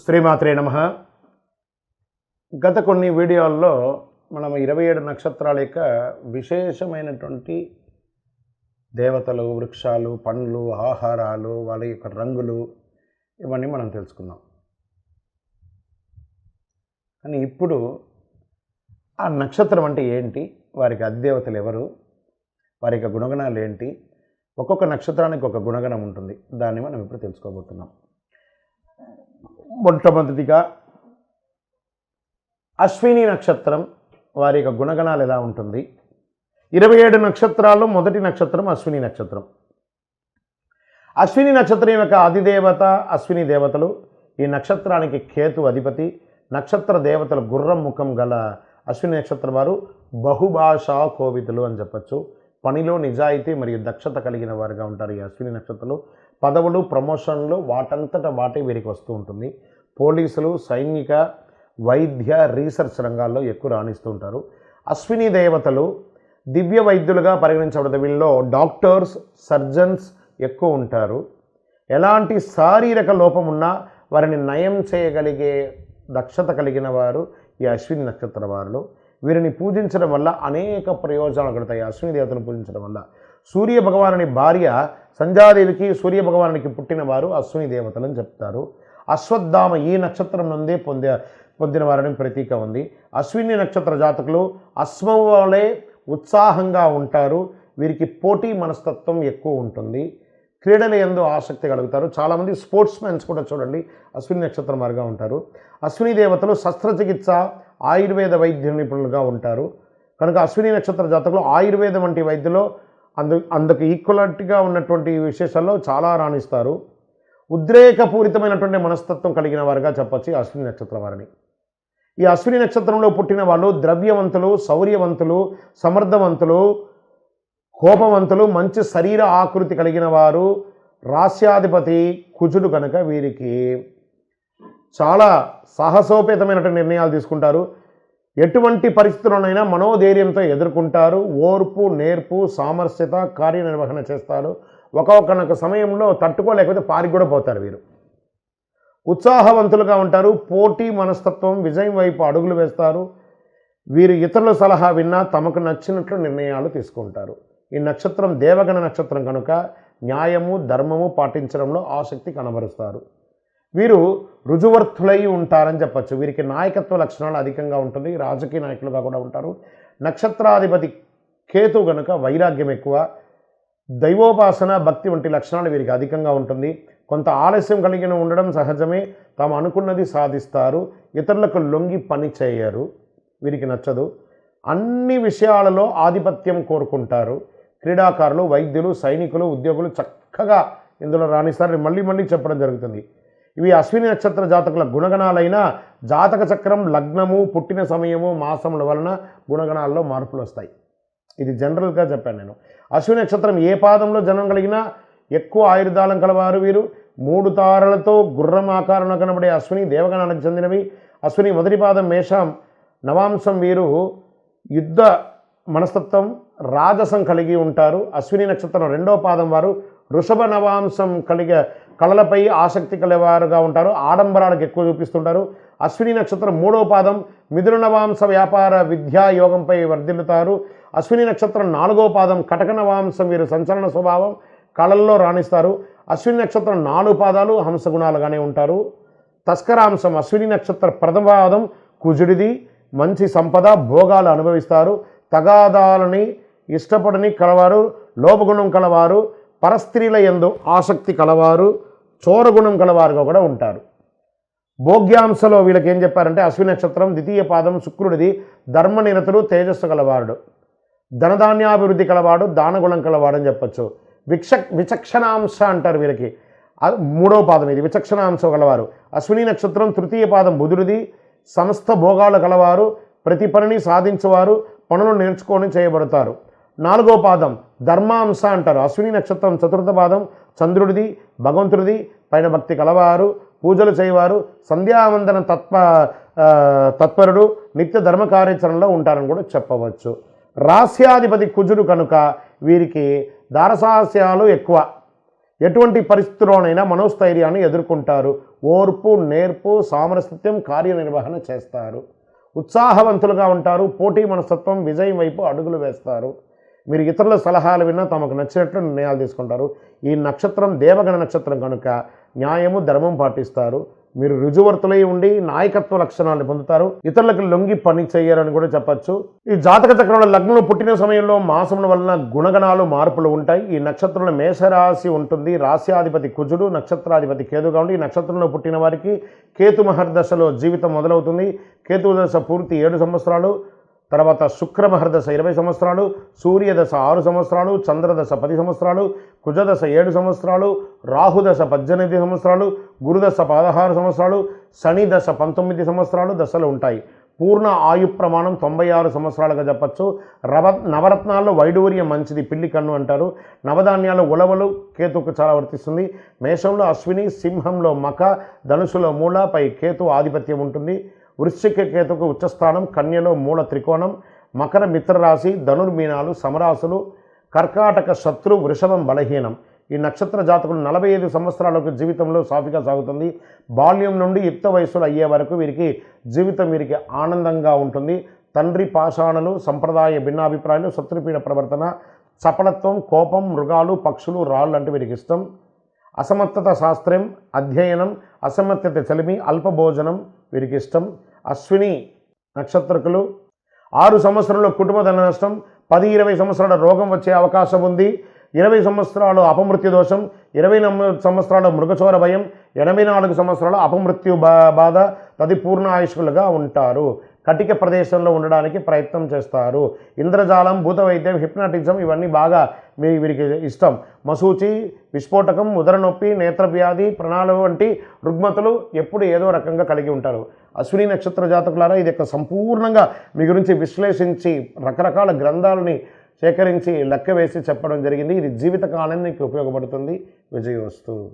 శ్రీమాత్రే నమ. గత కొన్ని వీడియోల్లో మనం ఇరవై ఏడు నక్షత్రాల యొక్క విశేషమైనటువంటి దేవతలు వృక్షాలు పండ్లు ఆహారాలు వాళ్ళ యొక్క రంగులు ఇవన్నీ మనం తెలుసుకున్నాం కానీ ఇప్పుడు ఆ నక్షత్రం అంటే ఏంటి? వారికి అధిదేవతలు ఎవరు? వారి యొక్క గుణగణాలు ఏంటి? ఒక్కొక్క నక్షత్రానికి ఒక గుణగణం ఉంటుంది. దాన్ని మనం ఇప్పుడు తెలుసుకోబోతున్నాం. మొట్టమొదటిగా అశ్విని నక్షత్రం వారి యొక్క గుణగణాలు ఎలా ఉంటుంది? ఇరవై ఏడు నక్షత్రాల్లో మొదటి నక్షత్రం అశ్విని నక్షత్రం. అశ్విని నక్షత్రం యొక్క అధిదేవత అశ్విని దేవతలు ఈ నక్షత్రానికి కేతు అధిపతి నక్షత్ర దేవతలు గుర్రం ముఖం గల అశ్విని నక్షత్రం వారు బహుభాషా కోవితులు అని చెప్పచ్చు. పనిలో నిజాయితీ మరియు దక్షత కలిగిన వారుగా ఉంటారు ఈ అశ్విని నక్షత్రాలు. పదవులు ప్రమోషన్లు వాటంతట వాటే వీరికి వస్తూ ఉంటుంది. పోలీసులు సైనిక వైద్య రీసెర్చ్ రంగాల్లో ఎక్కువ రాణిస్తూ ఉంటారు. అశ్విని దేవతలు దివ్య వైద్యులుగా పరిగణించబడతారు వీళ్ళలో డాక్టర్స్ సర్జన్స్ ఎక్కువ ఉంటారు. ఎలాంటి శారీరక లోపం ఉన్నా వారిని నయం చేయగలిగే దక్షత కలిగిన వారు ఈ అశ్విని నక్షత్ర వారులు వీరిని పూజించడం వల్ల అనేక ప్రయోజనాలు కలుగుతాయి. అశ్విని దేవతను పూజించడం వల్ల సూర్య భగవానుని భార్య సంధ్యాదేవికి సూర్య భగవానునికి పుట్టిన వారు అశ్విని దేవతలని చెప్తారు. అశ్వత్థామ ఈ నక్షత్రం నుండే పొందే పొందిన వారని ప్రతీక ఉంది. అశ్విని నక్షత్ర జాతకులు అశ్వం వలె ఉత్సాహంగా ఉంటారు. వీరికి పోటీ మనస్తత్వం ఎక్కువ ఉంటుంది. క్రీడల ఎందు ఆసక్తి కలుగుతారు. చాలామంది స్పోర్ట్స్ మెన్స్ కూడా చూడండి అశ్విని నక్షత్రం వారుగా ఉంటారు. అశ్విని దేవతలు శస్త్రచికిత్స ఆయుర్వేద వైద్య నిపుణులుగా ఉంటారు. కనుక అశ్విని నక్షత్ర జాతకులు ఆయుర్వేదం వంటి వైద్యులు అందు అందుకు ఈక్వలట్గా ఉన్నటువంటి విశేషాల్లో చాలా రాణిస్తారు. ఉద్రేకపూరితమైనటువంటి మనస్తత్వం కలిగిన వారుగా చెప్పొచ్చు ఈ అశ్విని నక్షత్రం వారిని. ఈ అశ్విని నక్షత్రంలో పుట్టిన వాళ్ళు ద్రవ్యవంతులు శౌర్యవంతులు సమర్థవంతులు కోపవంతులు మంచి శరీర ఆకృతి కలిగిన వారు రాస్యాధిపతి కుజుడు కనుక వీరికి చాలా సాహసోపేతమైనటువంటి నిర్ణయాలు తీసుకుంటారు. ఎటువంటి పరిస్థితుల్లోనైనా మనోధైర్యంతో ఎదుర్కొంటారు. ఓర్పు నేర్పు సామరస్యత కార్యనిర్వహణ చేస్తారు. ఒక్కొక్కనొక సమయంలో తట్టుకోలేకపోతే పారికి కూడా పోతారు వీరు. ఉత్సాహవంతులుగా ఉంటారు పోటీ మనస్తత్వం విజయం వైపు అడుగులు వేస్తారు. వీరు ఇతరుల సలహా విన్నా తమకు నచ్చినట్లు నిర్ణయాలు తీసుకుంటారు. ఈ నక్షత్రం దేవగణ నక్షత్రం కనుక న్యాయము ధర్మము పాటించడంలో ఆసక్తి కనబరుస్తారు. వీరు రుజువర్తులై ఉంటారని చెప్పచ్చు. వీరికి నాయకత్వ లక్షణాలు అధికంగా ఉంటుంది రాజకీయ నాయకులుగా కూడా ఉంటారు. నక్షత్రాధిపతి కేతు గనుక వైరాగ్యం ఎక్కువ దైవోపాసన భక్తి వంటి లక్షణాలు వీరికి అధికంగా ఉంటుంది. కొంత ఆలస్యం కలిగిన ఉండడం సహజమే. తాము అనుకున్నది సాధిస్తారు. ఇతరులకు లొంగి పని చేయరు. వీరికి నచ్చదు. అన్ని విషయాలలో ఆధిపత్యం కోరుకుంటారు. క్రీడాకారులు వైద్యులు సైనికులు ఉద్యోగులు చక్కగా ఇందులో రాణిస్తారు. మళ్ళీ మళ్ళీ చెప్పడం జరుగుతుంది. ఇవి అశ్విని నక్షత్ర జాతకుల గుణగణాలైన జాతక చక్రం లగ్నము పుట్టిన సమయము మాసముల వలన గుణగణాల్లో మార్పులు వస్తాయి. ఇది జనరల్గా చెప్పాను నేను. అశ్విని నక్షత్రం ఏ పాదంలో జనం కలిగినా ఎక్కువ ఆయుర్దాలం కలవారు వీరు. మూడు తారలతో గుర్రం ఆకారంలో కనబడే అశ్విని దేవగణానికి చెందినవి. అశ్విని మొదటి పాదం మేషం నవాంశం వీరు యుద్ధ మనస్తత్వం రాజసం కలిగి ఉంటారు. అశ్విని నక్షత్రం రెండో పాదం వారు వృషభ నవాంశం కలిగే కళలపై ఆసక్తి కలవారుగా ఉంటారు. ఆడంబరాలకు ఎక్కువ చూపిస్తుంటారు. అశ్విని నక్షత్రం మూడో పాదం మిథున నవాంశ వ్యాపార విద్యా యోగంపై వర్ధిల్లుతారు. అశ్విని నక్షత్రం నాలుగో పాదం కటక నవాంశం వీరు సంచలన స్వభావం కళల్లో రాణిస్తారు. అశ్విని నక్షత్రం నాలుగు పాదాలు హంసగుణాలుగానే ఉంటారు. తస్కరాంశం అశ్విని నక్షత్ర ప్రథమ పాదం కుజుడిది. మంచి సంపద భోగాలు అనుభవిస్తారు. తగాదాలని ఇష్టపడని కలవారు లోపగుణం కలవారు పరస్త్రీల ఎందు ఆసక్తి కలవారు చోరగుణం కలవారుగా కూడా ఉంటారు. భోగ్యాంశలో వీళ్ళకి ఏం చెప్పారంటే అశ్విని నక్షత్రం ద్వితీయ పాదం శుక్రుడిది ధర్మనిరతుడు తేజస్సు కలవాడు. ధనధాన్యాభివృద్ధి కలవాడు దానగుణం కలవాడు అని చెప్పచ్చు. విక్ష విచక్షణాంశ అంటారు వీళ్ళకి. ఆ మూడవ పాదం ఇది విచక్షణాంశం గలవారు అశ్విని నక్షత్రం తృతీయ పాదం బుధుడిది సమస్త భోగాలు కలవారు ప్రతి పనిని సాధించేవారు పనులు నేర్చుకొని చేయబడతారు. నాలుగో పాదం ధర్మాంశ అంటారు. అశ్విని నక్షత్రం చతుర్థ పాదం చంద్రుడిది భగవంతుడిది పైన భక్తి కలవారు పూజలు చేయవారు సంధ్యావందన తత్వ తత్పరుడు నిత్య ధర్మ కార్యాచరణలో ఉంటారని కూడా చెప్పవచ్చు. రాస్యాధిపతి కుజుడు కనుక వీరికి దారసాహస్యాలు ఎక్కువ. ఎటువంటి పరిస్థితుల్లోనైనా మనోస్థైర్యాన్ని ఎదుర్కొంటారు. ఓర్పు నేర్పు సామరస్యం కార్యనిర్వహణ చేస్తారు. ఉత్సాహవంతులుగా ఉంటారు. పోటీ మనస్తత్వం విజయం వైపు అడుగులు వేస్తారు. మీరు ఇతరుల సలహాలు విన్నా తమకు నచ్చినట్లు నిర్ణయాలు తీసుకుంటారు. ఈ నక్షత్రం దేవగణ నక్షత్రం కనుక న్యాయము ధర్మం పాటిస్తారు. మీరు రుజువర్తులై ఉండి నాయకత్వ లక్షణాలను పొందుతారు. ఇతరులకు లొంగి పని చేయరని కూడా చెప్పచ్చు. ఈ జాతక చక్రంలో లగ్నం పుట్టిన సమయంలో మాసముల వలన గుణగణాలు మార్పులు ఉంటాయి. ఈ నక్షత్రంలో మేషరాశి ఉంటుంది. రాశ్యాధిపతి కుజుడు నక్షత్రాధిపతి కేతుగా ఉండి ఈ నక్షత్రంలో పుట్టిన వారికి కేతు మహర్దశలో జీవితం మొదలవుతుంది. కేతు దశ పూర్తి ఏడు సంవత్సరాలు. తర్వాత శుక్రమహర్దశ ఇరవై సంవత్సరాలు సూర్యదశ ఆరు సంవత్సరాలు చంద్రదశ పది సంవత్సరాలు కుజదశ ఏడు సంవత్సరాలు రాహుదశ పద్దెనిమిది సంవత్సరాలు గురుదశ పదహారు సంవత్సరాలు శని దశ పంతొమ్మిది సంవత్సరాలు దశలు ఉంటాయి. పూర్ణ ఆయు ప్రమాణం తొంభై ఆరు సంవత్సరాలుగా చెప్పచ్చు. రవ నవరత్నాల్లో వైడూర్యం మంచిది పిల్లి కన్ను అంటారు. నవధాన్యాలు ఉలవలు కేతుకు చాలా వర్తిస్తుంది. మేషంలో అశ్విని సింహంలో మక ధనుసులో మూల పై కేతు ఆధిపత్యం ఉంటుంది. వృశ్చిక కేతుకు ఉచ్చస్థానం కన్యలో మూల త్రికోణం మకర మిత్రరాశి ధనుర్మీనాలు సమరాశులు కర్కాటక శత్రు వృషభం బలహీనం. ఈ నక్షత్ర జాతకులు నలభై ఐదు సంవత్సరాలకు జీవితంలో సాఫీగా సాగుతుంది. బాల్యం నుండి యుక్త వయస్సులు అయ్యే వరకు వీరికి జీవితం వీరికి ఆనందంగా ఉంటుంది. తండ్రి పాషాణలు సంప్రదాయ భిన్నాభిప్రాయాలు శత్రుపీడ ప్రవర్తన చపలత్వం కోపం మృగాలు పక్షులు రాళ్ళు అంటే వీరికి ఇష్టం. అసమర్థత శాస్త్రం అధ్యయనం అసమర్థత చలిమి అల్పభోజనం వీరికి ఇష్టం అశ్విని నక్షత్రకులు ఆరు సంవత్సరంలో కుటుంబ ధన నష్టం పది ఇరవై సంవత్సరాల రోగం వచ్చే అవకాశం ఉంది. ఇరవై సంవత్సరాలు అపమృత్యు దోషం ఇరవై నమ్మ- సంవత్సరాల మృగచోర భయం ఎనభై నాలుగు సంవత్సరాల అపమృత్యు బా బాధ తది పూర్ణ ఆయుష్కులుగా ఉంటారు. కటిక ప్రదేశంలో ఉండడానికి ప్రయత్నం చేస్తారు. ఇంద్రజాలం భూత వైద్యం హిప్నాటిజం ఇవన్నీ బాగా మీ వీరికి ఇష్టం. మసూచి విస్ఫోటకం ఉదర నొప్పి నేత్రవ్యాధి ప్రణాళ వంటి రుగ్మతలు ఎప్పుడు ఏదో రకంగా కలిగి ఉంటారు. అశ్విని నక్షత్ర జాతకులారా ఇది యొక్క సంపూర్ణంగా మీ గురించి విశ్లేషించి రకరకాల గ్రంథాలని సేకరించి లెక్క వేసి చెప్పడం జరిగింది. ఇది జీవితకాలానికి ఉపయోగపడుతుంది. విజయవస్తు.